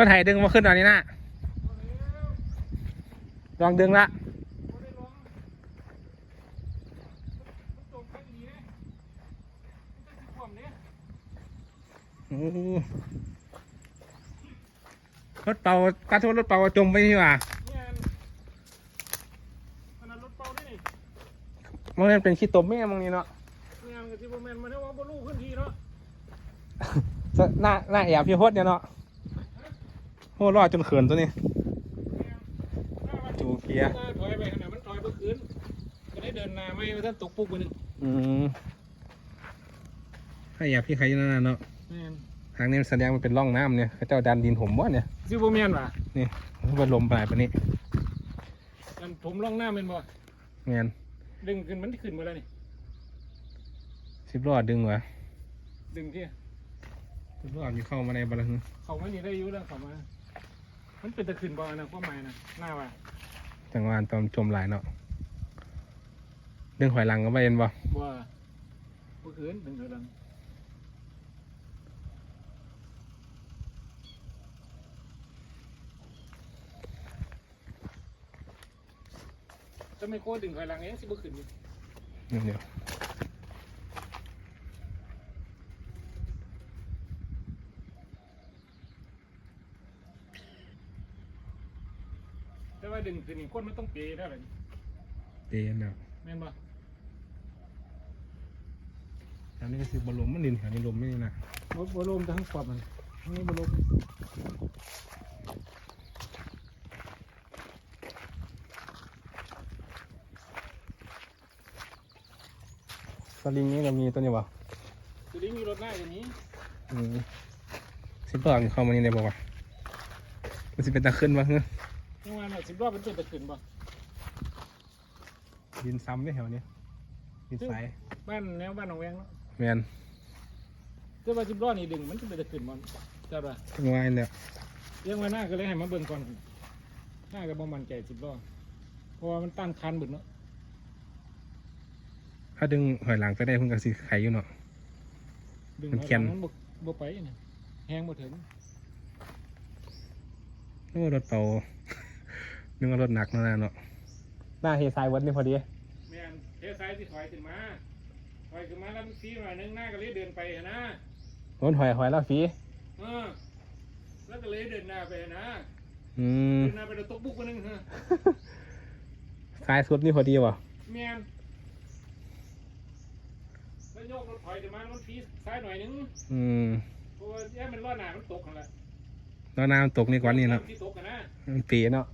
รถไถดึงมาขึ้นตอนนี้นะลองดึงละโอ้รถเป่ากระทุนรถเป่าจมไปนี่หว่ามันนั่นเป็นขี้ตมแม่มึงนี่เนาะหน้าหน้าแอบพี่พดเนี่ยเนาะโอ้รอดจนเขินตัวนี้จูเพียถอยไปขนาดมันถอยเมื่อคืนก็ได้เดินนาไม่มาท่านตกปุ๊กไปนึงอืมให้แอบพี่ใครอยู่นั่นน่ะเนาะแม่นทางนี้มันแสดงมันเป็นร่องน้ำเนี่ยเขาเจ้าดันดินผมวะเนี่ยซิโบแมนว่ะนี่มันลมปลายปะนี้อันผมล่องหน้าเป็นบ่เงี้ยดึงขึ้นมันขึ้นมาแล้วนี่สิบรอดดึงวะดึงที่สิบรอดมีเข้ามาในบาลังเขาไม่นี่ได้อยุ่แล้วเขามา มันเป็นตะขึ้นบ่นะความหมายนะหน้าว่าจังหวะตอนจมหลายเนาะดึงหอยหลังก็ไปเอ็นบ่บ่เมื่อคืนดึงเท่านั้นจะไม่โคตรดึงถอยหลังเองสิบ่ขึ้นนี่เดี๋ยวเดี๋ยว แต่ว่าดึงขึ้นนี่คนมันต้องเปย์ได้เลยเตียนแล้วแม่นบ่อันนี้ก็คือบอลลมมันดินแถวนี้ลมไม่นี่นะบ่บ่ลมทั้งขอบมันทั้งนี้บ่ลมสลิงนี้ก็มีตัวนี้บ่ตัวนี้มีรถหน้าอย่างนี้อืมสิบรอดมีเข้ามานี่ได้บ่วะมันสิเป็นตะขึ้นวะเฮ้ย ยังว่าน่ะสิบรอบเป็นตัวตะขึ้นบ่ดินซ้ำได้แถวนี้ดินสายบ้านแนวบ้านหนองแวงเนาะแมนแต่ว่าสิบรอบนี่ดึงมันจะเป็นตะขึ้นบ่จ้าป่ะจังหวะนี่แหละเรื่องว่าหน้าก็เลยให้มาเบิ่งก่อนหน้าก็บ่มั่นใจสิบรอบเพราะว่ามันตั้งคันเบิดเนาะถ้าดึงหอยหลังไปได้เพิ่งกระสิไข่อยู่เนาะดึงมันเขียนมันบ่บ่ไปนี่แฮงบ่ถึงโอ้รถเป่า นึกว่ารถหนักนั่นนะเนาะหน้าเฮซายวัดนี่พอดีแม่นเทซ้ายสิถอยขึ้นมาถอยขึ้นมาแล้วมันซีหน่อยนึงหน้าก็เลยเดินไปหั่นนะรถหอยหอยแล้วฟรีเออแล้วก็เลยเดินหน้าไปหั่นนะอืมเดินหน้าไปแล้วตกบุกไปนึงฮะซ้ายสุดนี่พอดีว่ะแม่นแล้วโยกรถถอยขึ้นมาแล้วมันซีซ้ายหน่อยนึงอืมเพราะว่าแย่มันล้อหน้ามันตกกันละแล้วน้ำตกนี่ก่อนนี่เนาะที่ตกกันนะมันปีเนาะ